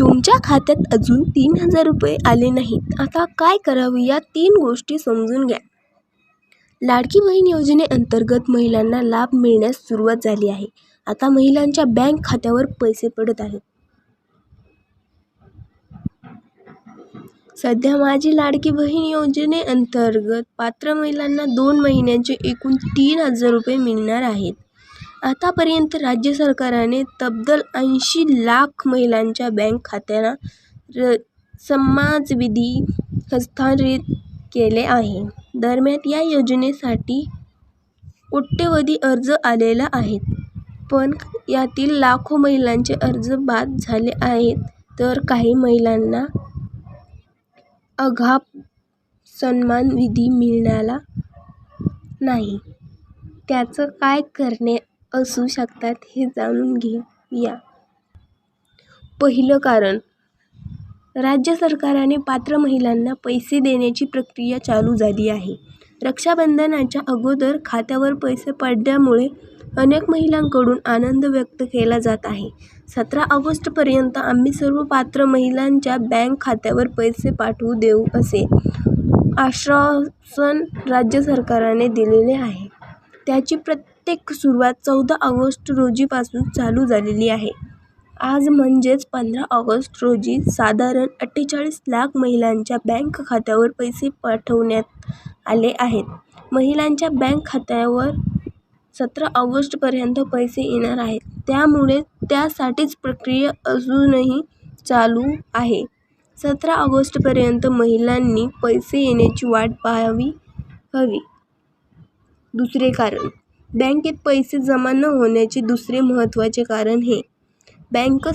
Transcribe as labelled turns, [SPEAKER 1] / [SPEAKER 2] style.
[SPEAKER 1] तुमच्या खात्यात अजून तीन हजार रुपये आले नाहीत. आता काय करावे या तीन गोष्टी समजून घ्या. लाडकी बहीण योजनेअंतर्गत महिलांना लाभ मिळण्यास सुरुवात झाली आहे. आता महिलांच्या बँक खात्यावर पैसे पडत आहेत. सध्या माझी लाडकी बहीण योजनेअंतर्गत पात्र महिलांना दोन महिन्यांचे एकूण तीन हजार रुपये मिळणार आहेत. आतापर्यंत राज्य सरकारने तब्बल ऐंशी लाख महिलांच्या बँक खात्यांना र समाजविधी हस्तांतरित केले आहे. दरम्यान या योजनेसाठी कोट्यवधी अर्ज आलेला आहेत. पण यातील लाखो महिलांचे अर्ज बाद झाले आहेत. तर काही महिलांना अद्याप सन्मान निधी मिळाला नाही. त्याचं काय करणे असू शकतात हे जाणून घेऊया पहिलं कारण राज्य सरकाराने पात्र महिलांना पैसे देण्याची प्रक्रिया चालू झाली आहे. रक्षाबंधनाच्या अगोदर खात्यावर पैसे पडल्यामुळे अनेक महिलांकडून आनंद व्यक्त केला जात आहे. सतरा ऑगस्टपर्यंत आम्ही सर्व पात्र महिलांच्या बँक खात्यावर पैसे पाठवू देऊ असे आश्वासन राज्य सरकारने दिलेले आहे. त्याची प्रत्येक सुरुवात चौदा ऑगस्ट रोजीपासून चालू झालेली आहे. आज म्हणजेच पंधरा ऑगस्ट रोजी साधारण अठ्ठेचाळीस लाख महिलांच्या बँक खात्यावर पैसे पाठवण्यात आले आहेत. महिलांच्या बँक खात्यावर सतरा ऑगस्टपर्यंत पैसे येणार आहेत. त्यामुळे त्यासाठीच प्रक्रिया अजूनही चालू आहे. सतरा ऑगस्टपर्यंत महिलांनी पैसे येण्याची वाट पाहावी हवी. दुसरे कारण बँकेत पैसे जमा न होण्याचे दुसरे महत्त्वाचे कारण हे. बँक